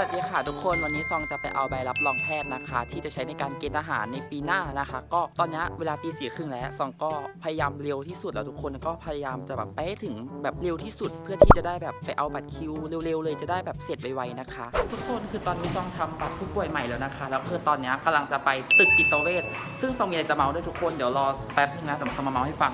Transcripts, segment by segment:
วัสดีค่ะทุกคนวันนี้ซองจะไปเอาใบรับรองแพทย์นะคะ ที่จะใช้ในการเกณฑ์ทหารในปีหน้านะคะ ก็ตอนนี้เวลาตีสี่ครึ่งแล้วซองก็พยายามเร็วที่สุดแล้วทุกคนก็พยายามจะแบบไปให้ถึงแบบเร็วที่สุด เพื่อที่จะได้แบบไปเอาบัตรคิวเร็วๆเลยจะได้แบบเสร็จไวๆนะคะ ทุกคนคือตอนนี้ซองทำบัตรผู้ป่วยใหม่แล้วนะคะ แล้วคือตอนนี้กำลังจะไปตึกจิตเวชซึ่งซองมีอะไรจะเมาด้วยทุกคนเดี๋ยวรอแป๊บนึงนะแต่ซองมาเมาให้ฟัง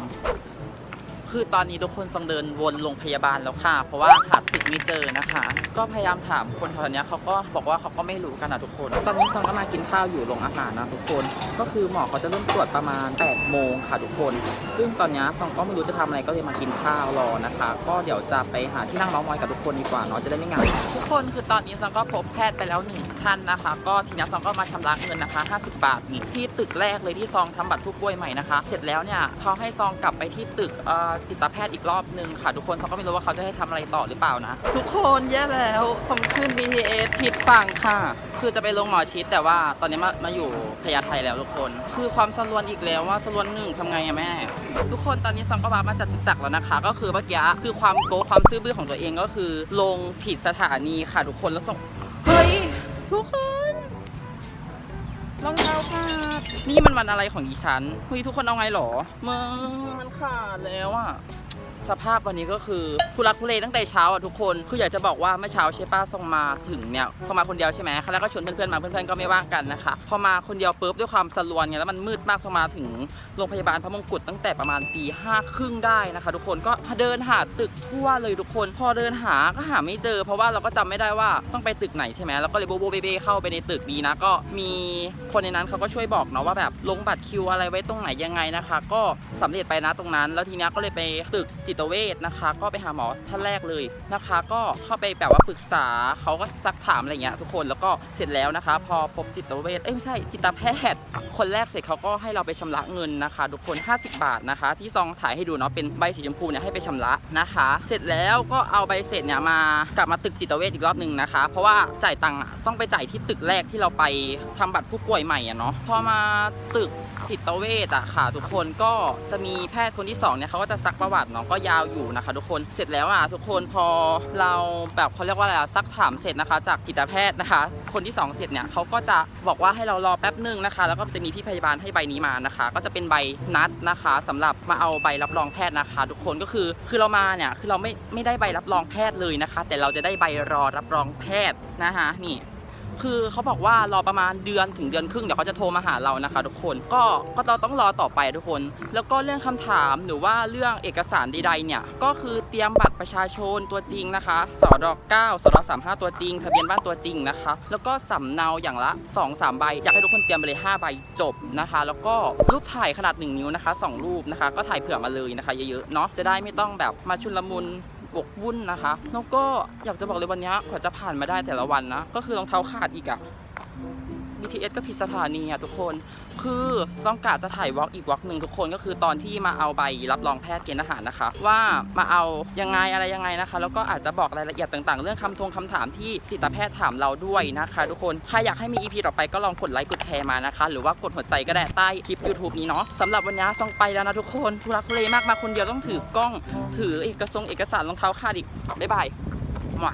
คือตอนนี้ทุกคนทรงเดินวนโรงพยาบาลแล้วค่ะ เพราะว่าหาตึกไม่เจอนะคะ ก็พยายามถามคนแถวเนี้ยเขาก็บอกว่าเขาก็ไม่รู้กันนะทุกคน ตอนนี้ซองก็มากินข้าวอยู่โรงอาหารนะทุกคน ก็คือหมอเขาจะเริ่มตรวจประมาณ8โมงค่ะทุกคน ซึ่งตอนนี้ซองก็ไม่รู้จะทำอะไรก็เลยมากินข้าวรอนะคะ ก็เดี๋ยวจะไปหาที่นั่งเม้าท์มอยกับทุกคนดีกว่าเนาะจะได้ไม่เหงาทุกคนคือตอนนี้ซองก็พบแพทย์ไปแล้วหนึ่ง ท่านนะคะ ก็ทีนี้ซองก็มาชำระเงินนะคะ 50 บาทนี่ที่ตึกแรกเลยที่ซองทำบัตรผู้ป่วยใหม่นะคะ เสร็จแล้วเนี่ยเขาให้ซองกลับไปที่ตึกจิตแพทย์อีกรอบหนึ่งค่ะ ทุกคนซองก็ไม่รู้ว่าเขาจะให้ทำอะไรต่อหรือเปล่านะ ทุกคนแย่แล้วซองขึ้น BTS ผิดฝั่งค่ะ คือจะไปลงหมอชิดแต่ว่าตอนนี้มามาอยู่พญาไทแล้วทุกคน คือความสลวนอีกแล้วว่าสลวนหนึ่งทำไงอะแม่ ทุกคนตอนนี้ซองก็มามาจัดจักรแล้วนะคะ ก็คือเมื่อกี้คือความโกความซื่อบื้อของตัวเองก็คือ ลงผิดสถานีค่ะทุกคนแล้วส่ง ทุกคนรองเท้าขาดนี่มันวันอะไรของดิฉันเฮ้ยทุกคนเอาไงหรอมึงมันขาดแล้วอะ สภาพวันนี้ก็คือทุลักทุเลตั้งแต่เช้าอะทุกคน คืออยากจะบอกว่าเมื่อเช้าใช่ป้าส่งมาถึงเนี่ยส่งมาคนเดียวใช่ไหมครั้งแรกก็ชวนเพื่อนๆมาเพื่อนๆก็ไม่ว่างกันนะคะ พอมาคนเดียวปุ๊บด้วยความสลวนไงแล้วมันมืดมากส่งมาถึงโรงพยาบาลพระมงกุฎตั้งแต่ประมาณปีห้าครึ่งได้นะคะ ทุกคนก็เดินหาตึกทั่วเลยทุกคน พอเดินหาก็หาไม่เจอ เพราะว่าเราก็จำไม่ได้ว่าต้องไปตึกไหนใช่ไหมแล้วก็เลยโบโบเบเบเข้าไปในตึกดีนะก็มีคนในนั้นเขาก็ช่วยบอกเนาะว่าแบบลงบัตรคิวอะไรไว้ตรงไหนยังไงนะคะ ก็สำเร็จไปนะตรงนั้น แล้วทีนี้ก็เลยไปตึกจิตเวชนะคะ ก็ไปหาหมอท่านแรกเลยนะคะ ก็เข้าไปแบบว่าปรึกษาเขาก็ซักถามอะไรเงี้ยทุกคนแล้วก็เสร็จแล้วนะคะ พอพบจิตเวชเอ้ยไม่ใช่จิตแพทย์ คนแรกเสร็จเขาก็ให้เราไปชำระเงินนะคะ ทุกคน 50 บาทนะคะ ที่ซองถ่ายให้ดูเนาะเป็นใบสีชมพูเนี่ยให้ไปชำระนะคะ เสร็จแล้วก็เอาใบเสร็จเนี่ยมากลับมาตึกจิตเวชอีกรอบหนึ่งนะคะ เพราะว่าจ่ายตังค์ต้องไปจ่ายที่ตึกแรกที่เราไปทำบัตรผู้ป่วยใหม่อะเนาะพอมาตึก จิตเวชอะค่ะ ทุกคนก็จะมีแพทย์คนที่สองเนี่ยเขาก็จะซักประวัติเนาะก็ยาวอยู่นะคะ ทุกคนเสร็จแล้วอะทุกคนพอเราแบบเขาเรียกว่าอะไรอะซักถามเสร็จนะคะ จากจิตแพทย์นะคะ คนที่สองเสร็จเนี่ยเขาก็จะบอกว่าให้เรารอแป๊บหนึ่งนะคะ แล้วก็จะมีพี่พยาบาลให้ใบนี้มานะคะ ก็จะเป็นใบนัดนะคะสำหรับมาเอาใบรับรองแพทย์นะคะ ทุกคนก็คือคือเรามาเนี่ยคือเราไม่ไม่ได้ใบรับรองแพทย์เลยนะคะ แต่เราจะได้ใบรอรับรองแพทย์นะคะนี่ คือเขาบอกว่ารอประมาณเดือนถึงเดือนครึ่งเดี๋ยวเขาจะโทรมาหาเรานะคะ ทุกคนก็ก็เราต้องรอต่อไปทุกคน แล้วก็เรื่องคำถามหรือว่าเรื่องเอกสารใดๆเนี่ยก็คือเตรียมบัตรประชาชนตัวจริงนะคะสอด9สอด35ตัวจริงทะเบียนบ้านตัวจริงนะคะ แล้วก็สำเนาอย่างละ 2-3 ใบ อยากให้ทุกคนเตรียมไปเลย 5 ใบจบนะคะ แล้วก็รูปถ่ายขนาด 1 นิ้วนะคะ 2 รูปนะคะ ก็ถ่ายเผื่อมาเลยนะคะ เยอะๆเนาะจะได้ไม่ต้องแบบมาชุนละมุน บกวุ่นนะคะ แล้วก็อยากจะบอกเลยวันนี้ขวัญจะผ่านมาได้แต่ละวันนะ ก็คือรองเท้าขาดอีกอะ BTS ก็ผิดสถานีอะทุกคน คือซองกะจะถ่ายวอล์กอีกวอล์กหนึ่งทุกคนก็คือตอนที่มาเอาใบรับรองแพทย์เกณฑ์ทหารนะคะ ว่ามาเอายังไงอะไรยังไงนะคะ แล้วก็อาจจะบอกรายละเอียดต่างๆ เรื่องคำทวงคำถามที่จิตแพทย์ถามเราด้วยนะคะ ทุกคนใครอยากให้มี EP ต่อไปก็ลองกดไลค์กดแชร์มานะคะ หรือว่ากดหัวใจก็ได้ใต้คลิป YouTube นี้เนาะสำหรับวันนี้ซองไปแล้วนะทุกคนทุรักทุเลมากมาคนเดียวต้องถือกล้องถือเอกสงเอกสารรองเท้าขาดอีกบ๊ายบายหมว